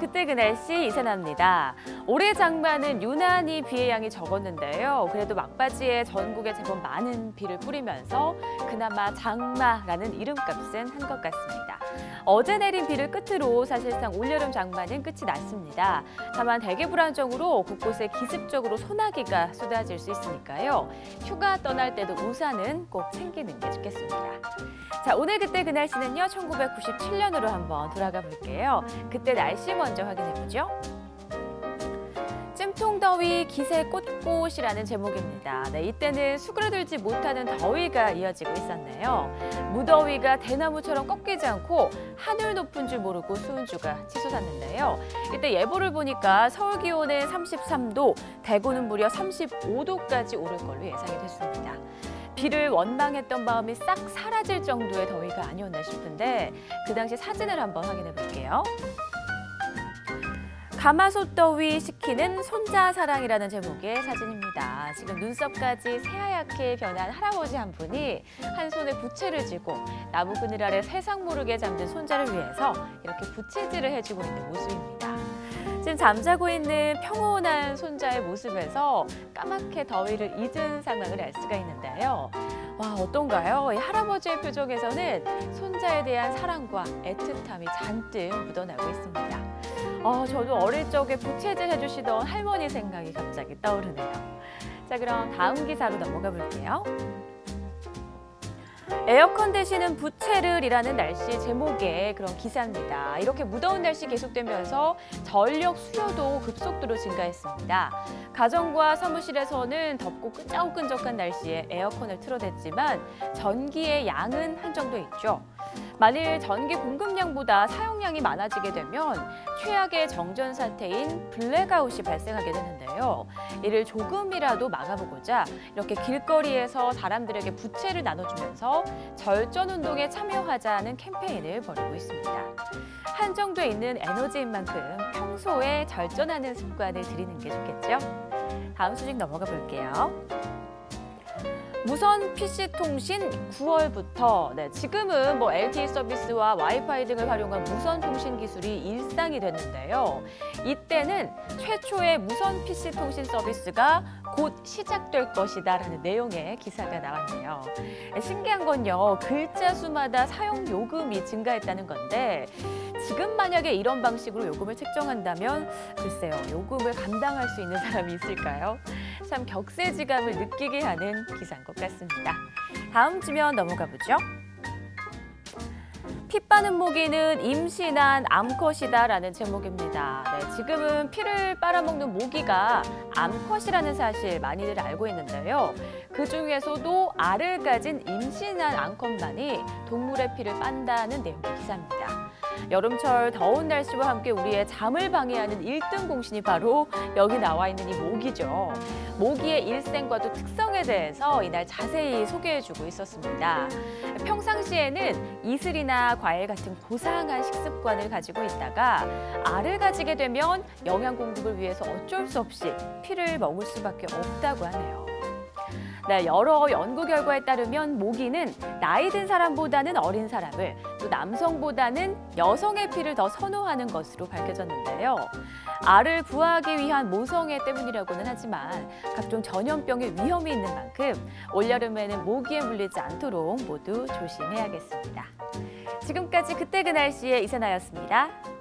그때 그 날 씨 이세나입니다. 올해 장마는 유난히 비의 양이 적었는데요. 그래도 막바지에 전국에 제법 많은 비를 뿌리면서 그나마 장마라는 이름값은 한 것 같습니다. 어제 내린 비를 끝으로 사실상 올여름 장마는 끝이 났습니다. 다만 대기 불안정으로 곳곳에 기습적으로 소나기가 쏟아질 수 있으니까요. 휴가 떠날 때도 우산은 꼭 챙기는 게 좋겠습니다. 자, 오늘 그때 그 날씨는요. 1997년으로 한번 돌아가 볼게요. 그때 날씨 먼저 확인해 보죠. 찜통더위 기세 꽃꽃이라는 제목입니다. 네, 이때는 수그러 들지 못하는 더위가 이어지고 있었네요. 무더위가 대나무처럼 꺾이지 않고 하늘 높은 줄 모르고 수은 주가 치솟았는데요. 이때 예보를 보니까 서울 기온은 33도, 대구는 무려 35도까지 오를 걸로 예상이 됐습니다. 비를 원망했던 마음이 싹 사라질 정도의 더위가 아니었나 싶은데 그 당시 사진을 한번 확인해 볼게요. 가마솥 더위 식히는 손자 사랑이라는 제목의 사진입니다. 지금 눈썹까지 새하얗게 변한 할아버지 한 분이 한 손에 부채를 쥐고 나무 그늘 아래 세상 모르게 잠든 손자를 위해서 이렇게 부채질을 해주고 있는 모습입니다. 지금 잠자고 있는 평온한 손자의 모습에서 까맣게 더위를 잊은 상황을 알 수가 있는데요. 와, 어떤가요? 이 할아버지의 표정에서는 손자에 대한 사랑과 애틋함이 잔뜩 묻어나고 있습니다. 어, 저도 어릴 적에 부채질 해주시던 할머니 생각이 갑자기 떠오르네요. 자, 그럼 다음 기사로 넘어가 볼게요. 에어컨 대신은 부채를이라는 날씨 제목의 그런 기사입니다. 이렇게 무더운 날씨 계속되면서 전력 수요도 급속도로 증가했습니다. 가정과 사무실에서는 덥고 끈적끈적한 날씨에 에어컨을 틀어댔지만 전기의 양은 한정돼 있죠. 만일 전기 공급량보다 사용량이 많아지게 되면 최악의 정전 사태인 블랙아웃이 발생하게 되는데요. 이를 조금이라도 막아보고자 이렇게 길거리에서 사람들에게 부채를 나눠주면서 절전 운동에 참여하자는 캠페인을 벌이고 있습니다. 한정돼 있는 에너지인 만큼 평소에 절전하는 습관을 들이는 게 좋겠죠? 다음 소식 넘어가 볼게요. 무선 PC 통신 9월부터 네, 지금은 뭐 LTE 서비스와 와이파이 등을 활용한 무선 통신 기술이 일상이 됐는데요. 이때는 최초의 무선 PC 통신 서비스가 곧 시작될 것이다 라는 내용의 기사가 나왔네요. 신기한 건요. 글자 수마다 사용 요금이 증가했다는 건데 지금 만약에 이런 방식으로 요금을 책정한다면 글쎄요. 요금을 감당할 수 있는 사람이 있을까요? 참 격세지감을 느끼게 하는 기사인 것 같습니다. 다음 주면 넘어가 보죠. 피 빠는 모기는 임신한 암컷이다라는 제목입니다. 네, 지금은 피를 빨아먹는 모기가 암컷이라는 사실 많이들 알고 있는데요. 그 중에서도 알을 가진 임신한 암컷만이 동물의 피를 빤다는 내용의 기사입니다. 여름철 더운 날씨와 함께 우리의 잠을 방해하는 일등 공신이 바로 여기 나와 있는 이 모기죠. 모기의 일생과도 특성에 대해서 이날 자세히 소개해주고 있었습니다. 평상시에는 이슬이나 과일 같은 고상한 식습관을 가지고 있다가 알을 가지게 되면 영양 공급을 위해서 어쩔 수 없이 피를 먹을 수밖에 없다고 하네요. 네, 여러 연구 결과에 따르면 모기는 나이 든 사람보다는 어린 사람을 또 남성보다는 여성의 피를 더 선호하는 것으로 밝혀졌는데요. 알을 부화하기 위한 모성애 때문이라고는 하지만 각종 전염병의 위험이 있는 만큼 올여름에는 모기에 물리지 않도록 모두 조심해야겠습니다. 지금까지 그때 그 날씨의 이세나였습니다.